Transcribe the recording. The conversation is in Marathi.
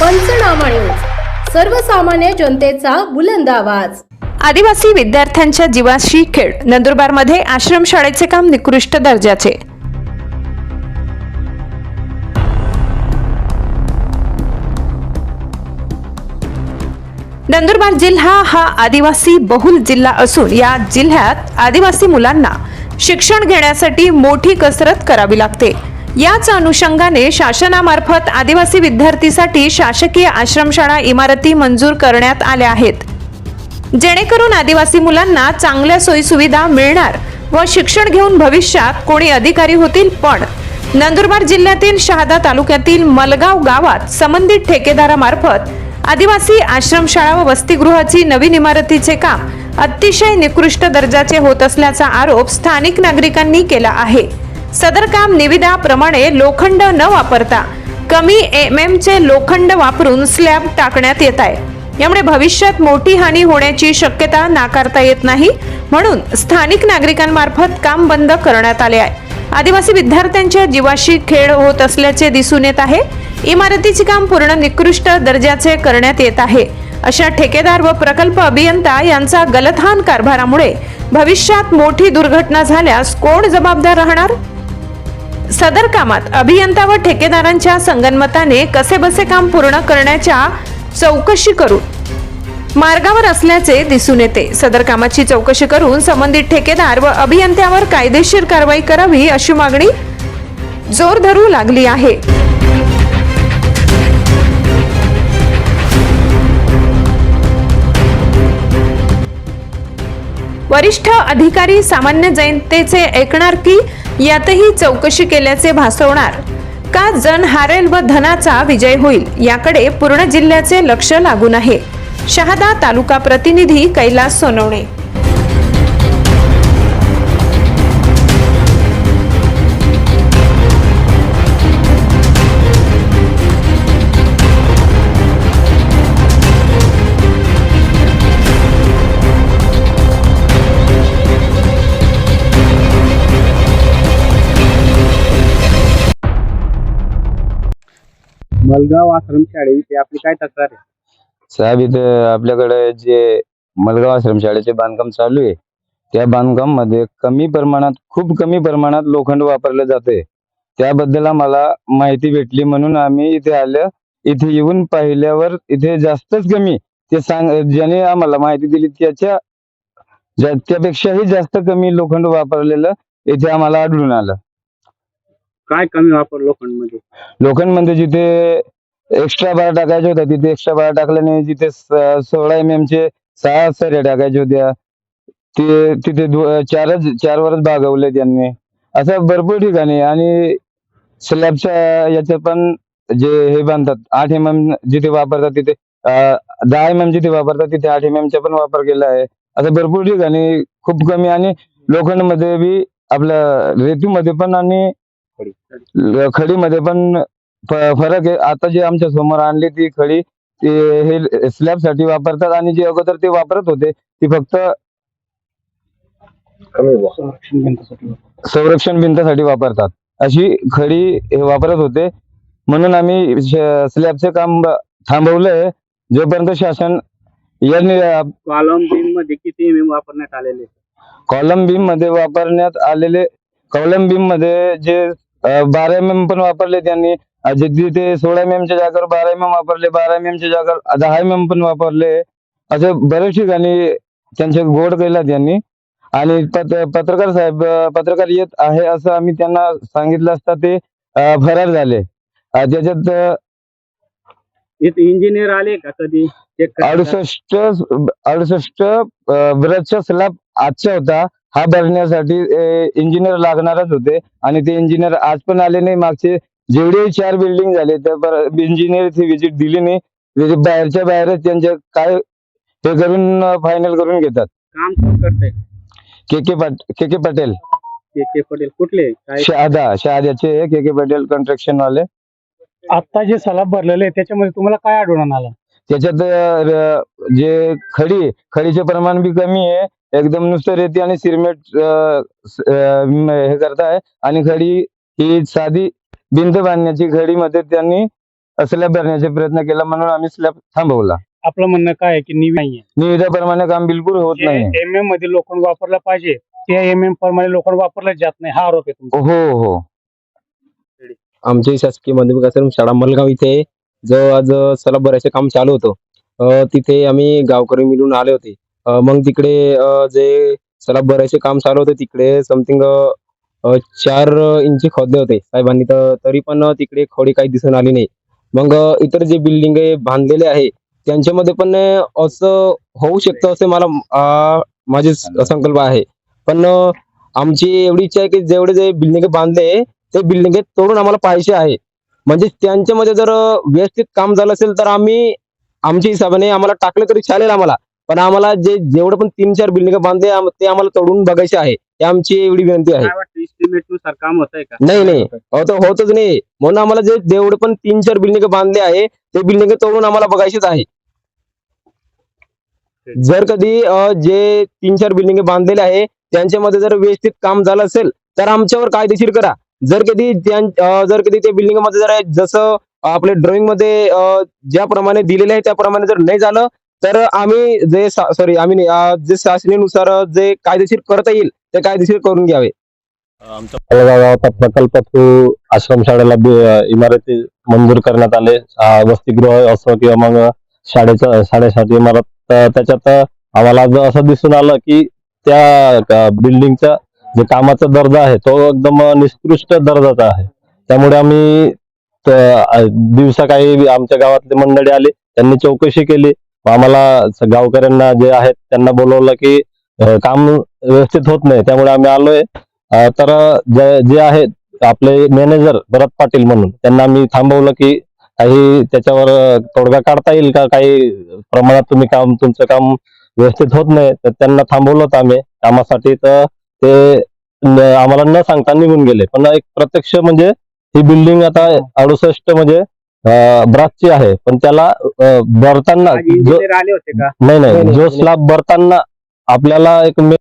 पंचनामा न्यूज. सर्वसामान्य जनतेचा बुलंद आवाज. आदिवासी विद्यार्थ्यांच्या जीवाशी खेळ. नंदुरबारमध्ये आश्रमशाळेचे काम निकृष्ट दर्जाचे. नंदुरबार जिल्हा हा आदिवासी बहुल जिल्हा असून या जिल्ह्यात आदिवासी मुलांना शिक्षण घेण्यासाठी मोठी कसरत करावी लागते. याच अनुषंगाने शासनामार्फत आदिवासी विद्यार्थीसाठी शासकीय आश्रमशाळा इमारती मंजूर करण्यात आल्या आहेत. जेणेकरून आदिवासी मुलांना चांगल्या सोयीसुविधा मिळणार व शिक्षण घेऊन भविष्यात कोणी अधिकारी होतील पण नंदुरबार जिल्ह्यातील शहादा तालुक्यातील मलगाव गावात संबंधित ठेकेदारामार्फत आदिवासी आश्रमशाळा व वसतिगृहाची नवीन इमारतीचे काम अतिशय निकृष्ट दर्जाचे होत असल्याचा आरोप स्थानिक नागरिकांनी केला आहे. सदर काम निविदाप्रमाणे लोखंड न वापरता कमी एम एम चे लोखंड वापरून स्लॅब टाकण्यात येत आहे. यामुळे भविष्यात मोठी हानी होण्याची शक्यता नाकारता येत नाही म्हणून स्थानिक नागरिकांमार्फत काम बंद करण्यात आले आहे. आदिवासी विद्यार्थ्यांच्या जीवाशी खेळ होत असल्याचे दिसून येत आहे. इमारतीचे काम पूर्ण निकृष्ट दर्जाचे करण्यात येत आहे. अशा ठेकेदार व प्रकल्प अभियंता यांचा गलथान कारभारामुळे भविष्यात मोठी दुर्घटना झाल्यास कोण जबाबदार राहणार? सदर कामात अभियंता व ठेकेदारांच्या संगनमताने कसेबसे काम पूर्ण करण्याच्या चौकशी करून मार्गावर असल्याचे दिसून येते. सदर कामाची चौकशी करून संबंधित ठेकेदार व अभियंत्यावर कायदेशीर कारवाई करावी अशी मागणी जोर धरू लागली आहे. वरिष्ठ अधिकारी सामान्य जनतेचे ऐकणार की यातही चौकशी केल्याचे भासवणार. का जन हारेल व धनाचा विजय होईल याकडे पूर्ण जिल्ह्याचे लक्ष लागून आहे. शहादा तालुका प्रतिनिधी कैलास सोनवणे. मलगाव आश्रम शाळेविषयी आपली काय तक्रार आहे? साहेब इथं आपल्याकडे जे मलगाव आश्रम शाळेचे बांधकाम चालू आहे त्या बांधकाममध्ये कमी प्रमाणात खूप कमी प्रमाणात लोखंड वापरलं जाते त्याबद्दल आम्हाला माहिती भेटली म्हणून आम्ही इथे आलं. इथे येऊन पाहिल्यावर इथे जास्तच कमी ते सांग ज्याने आम्हाला माहिती दिली त्याच्या त्यापेक्षाही जास्त कमी लोखंड वापरलेलं इथे आम्हाला आढळून आलं. काय कमी वापर लोखंडमध्ये? लोखंड जिथे एक्स्ट्रा बार टाकायचे होत्या तिथे एक्स्ट्रा बार टाकल्याने जिथे स- सोळा एम एम चे सहा सऱ्या टाकायच्या होत्या ते तिथे दो- चारच चारवरच भागवले त्यांनी. असं भरपूर ठिकाणी. आणि स्लॅबच्या याच्यात पण जे हे बांधतात आठ एम एम जिथे वापरतात तिथे अं, दहा एम एम जिथे वापरतात तिथे आठ एम चा पण वापर केला आहे. असं भरपूर ठिकाणी खूप कमी. आणि लोखंडमध्ये बी आपल्या रेतीमध्ये पण आणि ल- खडीमध्ये पण फरक आहे. आता जे आमच्यासमोर आणली ती खडी ते हे स्लॅबसाठी वापरतात आणि जे अगोदर ते वापरत होते ती फक्त संरक्षण भिंतीसाठी वापरतात. अशी खडी हे वापरत होते. म्हणून आम्ही स्लॅबचे काम थांबवलंय. जोपर्यंत शासन यांनी कॉलम बीममध्ये किती एम वापरण्यात आलेले? कॉलम बीममध्ये वापरण्यात आलेले कॉलम बीममध्ये जे बारा एम एम पण वापरले त्यांनी. अं, जे जिथे सोळा एम च्या जागेवर बारा एम एम वापरले बारा एम च्या जागेवर दहा एम एम पण वापरले. असे बरेच ठिकाणी त्यांचे गोड केला त्यांनी. आणि पत- पत्रकार साहेब पत्रकार येत आहे असं आम्ही त्यांना सांगितलं असता ते फरार झाले. त्याच्यात इंजिनियर आले का कधी? अडुसष्ट अडुसष्ट ब्रशचा स्लॅब आजचा होता. हा भरण्यासाठी इंजिनियर लागणारच होते. आणि ते इंजिनियर आज पण आले नाही. मागचे जेवढे चार बिल्डिंग झाले त्या इंजिनियर व्हिजिट दिली नाही. त्याचे बाहेरच्या बाहेरच त्यांचे काय हे करून फायनल करून घेतात. काम कोण करतंय? के के पाट के के पटेल. के के पटेल कुठले? शहादा शहाद्याचे के के पटेल कन्स्ट्रक्शन वाले. आता जे सलाब भरलेले त्याच्यामध्ये तुम्हाला काय आढळून आलं? त्याच्यात जे खडी खडीचे प्रमाण बी कमी आहे. एकदम नुसतं रेती आणि सिरमेट हे करताय. आणि खडी ही साधी भिंत बांधण्याची खडीमध्ये त्यांनी स्लॅब भरण्याचा प्रयत्न केला म्हणून आम्ही स्लॅब थांबवला. आपलं म्हणणं काय आहे की निवी नाहीये? निविदाप्रमाणे काम बिलकुल होत नाही. एम एममध्ये लोखंड वापरलं पाहिजे त्या एम एम प्रमाणे लोखंड वापरलं जात नाही. हा आरोप आहे तुमचा. हो हो. आमची शासकीय माध्यमिक शाळा मलगाव इथे जो आज सलाब बऱ्याचशे काम चालू होतं. तिथे आम्ही गावकरी मिळून आले होते. मग तिकडे जे सलाब बऱ्याचशे काम चालू होते तिकडे समथिंग चार इंची खोदले होते. साहेबांनी तर तरी पण तिकडे खोडी काही दिसून आली नाही. मग इतर जे बिल्डिंग बांधलेले आहे त्यांच्यामध्ये पण असं होऊ शकतं असे मला माझे माझी संकल्प आहे. पण आमची एवढी इच्छा आहे की जेवढे जे बिल्डिंग बांधले ते बिल्डिंग तोडून आम्हाला पाहिजे आहे. म्हणजे त्यांच्यामध्ये जर व्यवस्थित काम झालं असेल तर आम्ही आमच्या हिशोबाने आम्हाला टाकलं तरी चालेल आम्हाला. पण आम्हाला जे जेवढे पण तीन चार बिल्डिंग बांधले ते आम्हाला तोडून बघायचे आहे. ही आमची एवढी विनंती आहे. काम होत का? नाही नाही. होतच नाही. म्हणून आम्हाला जे जेवढे पण तीन चार बिल्डिंग बांधले आहे ते बिल्डिंग तोडून आम्हाला बघायचेच आहे. जर कधी जे तीन चार बिल्डिंग बांधलेले आहे त्यांच्यामध्ये जर व्यवस्थित काम झालं असेल तर आमच्यावर कायदेशीर करा. जर कधी जर कधी त्या बिल्डिंगमध्ये जर जसं आपल्या ड्रॉइंगमध्ये ज्याप्रमाणे दिलेले आहे त्याप्रमाणे जर नाही झालं तर आम्ही जे सॉरी आम्ही जे शासनानुसार जे कायदेशीर करता येईल ते कायदेशीर करून घ्यावे. आमच्या प्रकल्प थ्रू आश्रमशाळेला इमारती मंजूर करण्यात आले. वसतिगृह असो किंवा मग शाळेचं शाळेसाठी इमारत त्याच्यात आम्हाला असं दिसून आलं की त्या बिल्डिंगचा जे कामाचा दर्जा आहे तो एकदम निकृष्ट दर्जाचा आहे. त्यामुळे आम्ही दिवसा काही आमच्या गावातले मंडळी आले त्यांनी चौकशी केली. आम्हाला गावकऱ्यांना जे आहेत त्यांना बोलवलं की काम व्यवस्थित होत नाही त्यामुळे आम्ही आलोय. तर जे जे आहेत आपले मॅनेजर भरत पाटील म्हणून त्यांना आम्ही थांबवलं की काही त्याच्यावर तोडगा काढता येईल का? काही प्रमाणात तुम्ही काम तुमचं काम व्यवस्थित होत नाही तर त्यांना थांबवलं होतं आम्ही. कामासाठी तर ते आम्हाला न सांगता निघून गेले. पण एक प्रत्यक्ष म्हणजे ही बिल्डिंग आता अडुसष्ट म्हणजे ब्रासची आहे. पण त्याला भरताना आज जो इंजिनियर आले होते का? नाही नाही, जो. स्लॅब भरताना आपल्याला एक मे-